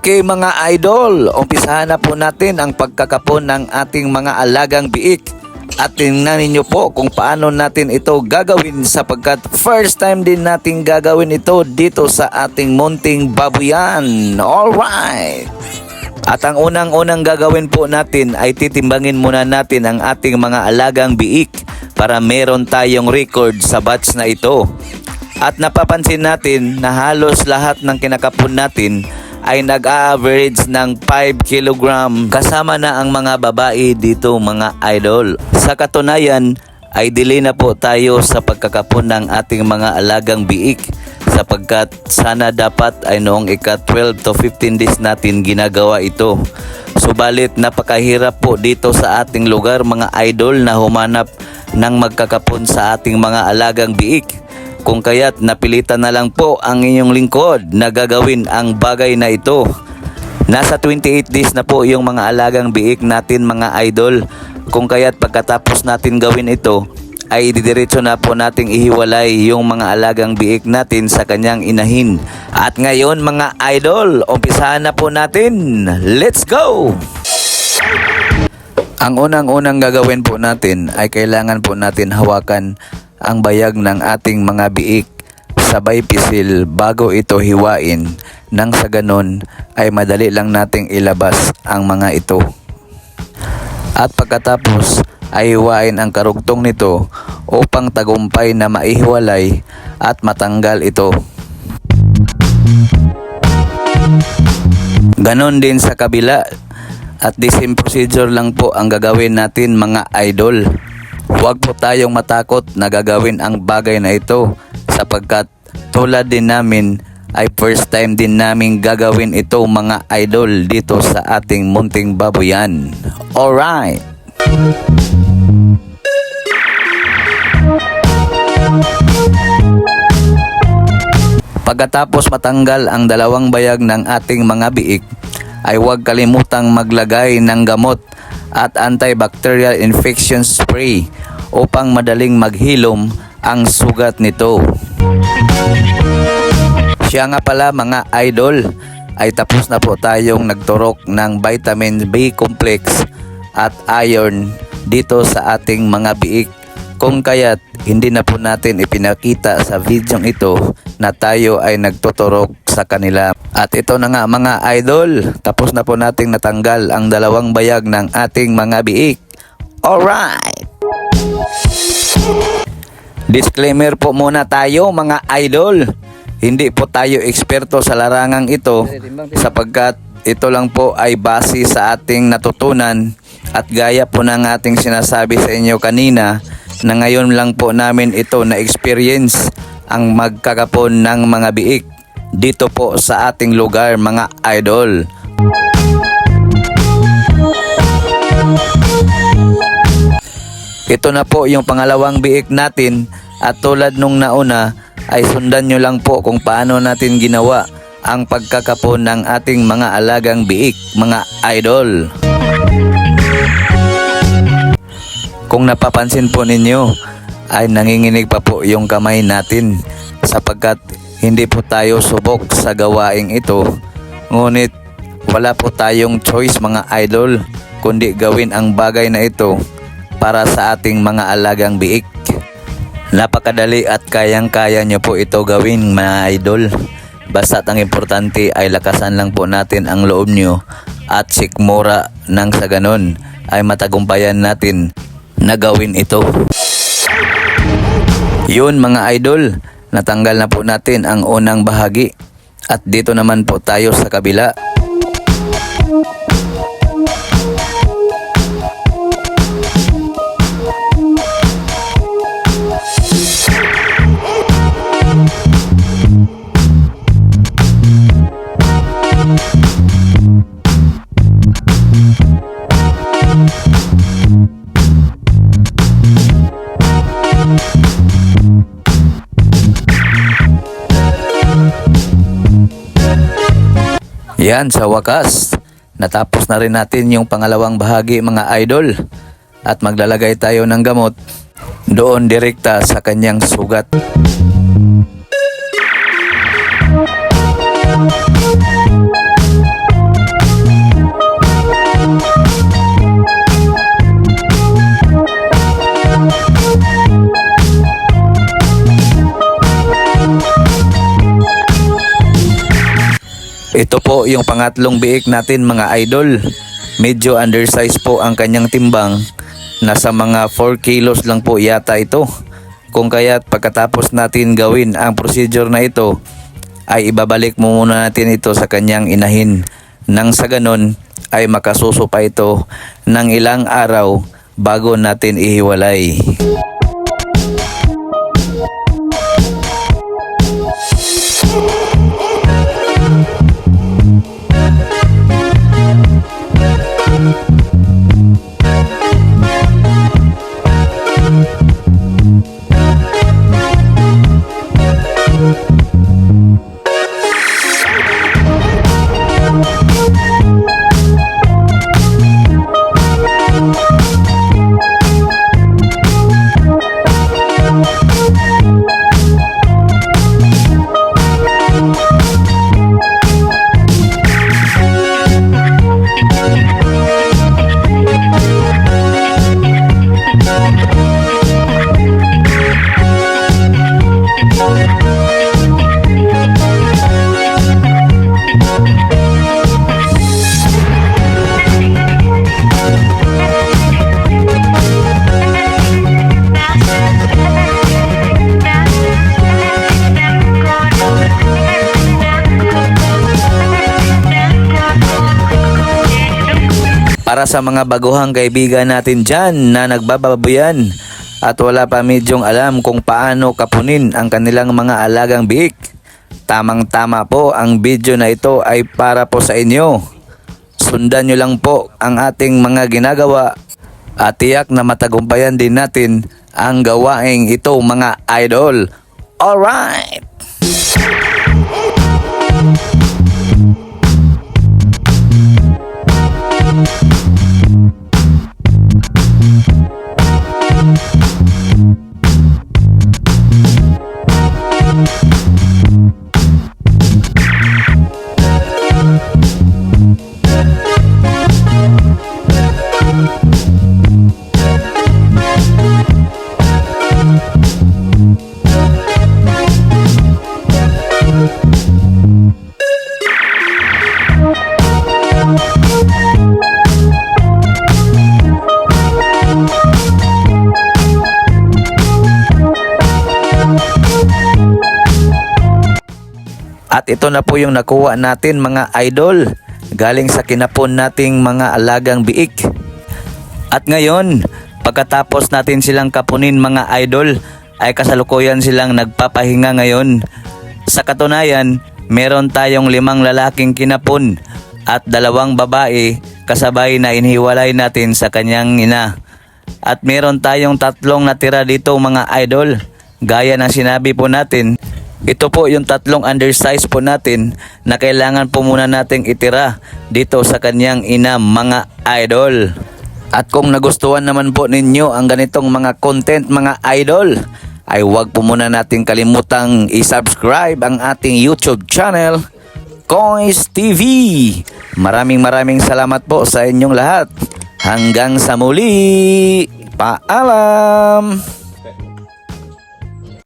Okay mga idol, umpisahan na po natin ang pagkakapon ng ating mga alagang biik. At tingnan ninyo po kung paano natin ito gagawin sapagkat first time din natin gagawin ito dito sa ating munting babuyan. Alright! At ang unang-unang gagawin po natin ay titimbangin muna natin ang ating mga alagang biik para meron tayong record sa batch na ito. At napapansin natin na halos lahat ng kinakapon natin ay nag-average ng 5 kg kasama na ang mga babae dito mga idol. Sa katunayan ay dili na po tayo sa pagkakapon ng ating mga alagang biik sapagkat sana dapat ay noong ika 12 to 15 days natin ginagawa ito. Subalit napakahirap po dito sa ating lugar mga idol na humanap ng magkakapon sa ating mga alagang biik. Kung kaya't napilitan na lang po ang inyong lingkod na gagawin ang bagay na ito. Nasa 28 days na po yung mga alagang biik natin mga idol. Kung kaya't pagkatapos natin gawin ito, ay ididiretso na po nating ihiwalay yung mga alagang biik natin sa kanyang inahin. At ngayon mga idol, umpisahan na po natin. Let's go! Ang unang-unang gagawin po natin ay kailangan po natin hawakan ang bayag ng ating mga biik sabay pisil bago ito hiwain nang sa ganon ay madali lang nating ilabas ang mga ito. At pagkatapos ay hiwain ang karugtong nito upang tagumpay na maihiwalay at matanggal ito. Ganon din sa kabila at the same procedure lang po ang gagawin natin mga idol. Huwag po tayong matakot na gagawin ang bagay na ito sapagkat tulad din namin ay first time din namin gagawin ito mga idol dito sa ating munting baboyan. Alright! Pagkatapos matanggal ang dalawang bayag ng ating mga biik, ay huwag kalimutang maglagay ng gamot at antibacterial infection spray upang madaling maghilom ang sugat nito. Siya nga pala mga idol ay tapos na po tayong nagturok ng vitamin B complex at iron dito sa ating mga biik. Kung kaya't hindi na po natin ipinakita sa video ito na tayo ay nagtuturok sa kanila. At ito na nga mga idol, tapos na po nating natanggal ang dalawang bayag ng ating mga biik. Alright! Disclaimer po muna tayo mga idol. Hindi po tayo eksperto sa larangang ito sapagkat ito lang po ay base sa ating natutunan at gaya po ng ating sinasabi sa inyo kanina na ngayon lang po namin ito na experience ang magkakapon ng mga biik dito po sa ating lugar mga idol. Ito na po yung pangalawang biik natin at tulad nung nauna ay sundan nyo lang po kung paano natin ginawa ang pagkakapon ng ating mga alagang biik, mga idol. Kung napapansin po ninyo ay nanginginig pa po yung kamay natin sapagkat hindi po tayo subok sa gawaing ito. Ngunit wala po tayong choice mga idol kundi gawin ang bagay na ito para sa ating mga alagang biik. Napakadali at kayang-kaya nyo po ito gawin mga idol. Basta ang importante ay lakasan lang po natin ang loob nyo at sikmura nang sa ganon ay matagumpayan natin na gawin ito. Yun mga idol, natanggal na po natin ang unang bahagi at dito naman po tayo sa kabila. Yan sa wakas. Natapos na rin natin yung pangalawang bahagi mga idol. At maglalagay tayo ng gamot doon direkta sa kanyang sugat. Ito po yung pangatlong biik natin mga idol. Medyo undersized po ang kanyang timbang. Nasa mga 4 kilos lang po yata ito. Kung kaya't pagkatapos natin gawin ang procedure na ito, ay ibabalik mo muna natin ito sa kanyang inahin. Nang sa ganon ay makasuso pa ito ng ilang araw bago natin ihiwalay. Para sa mga baguhang kaibigan natin dyan na nagbababuyan at wala pa medyong alam kung paano kapunin ang kanilang mga alagang biik. Tamang tama po ang video na ito ay para po sa inyo. Sundan nyo lang po ang ating mga ginagawa at tiyak na matagumpayan din natin ang gawaing ito mga idol. Alright! At ito na po yung nakuha natin mga idol galing sa kinapon nating mga alagang biik. At ngayon, pagkatapos natin silang kapunin mga idol, ay kasalukuyan silang nagpapahinga ngayon. Sa katunayan, meron tayong limang lalaking kinapon at dalawang babae kasabay na inhiwalay natin sa kanyang ina. At meron tayong tatlong natira dito mga idol. Gaya ng sinabi po natin, ito po yung tatlong undersize po natin na kailangan po muna nating itira dito sa kanyang ina mga idol. At kung nagustuhan naman po ninyo ang ganitong mga content mga idol, ay huwag po muna natin kalimutang i-subscribe ang ating YouTube channel, Coins TV. Maraming maraming salamat po sa inyong lahat. Hanggang sa muli. Paalam!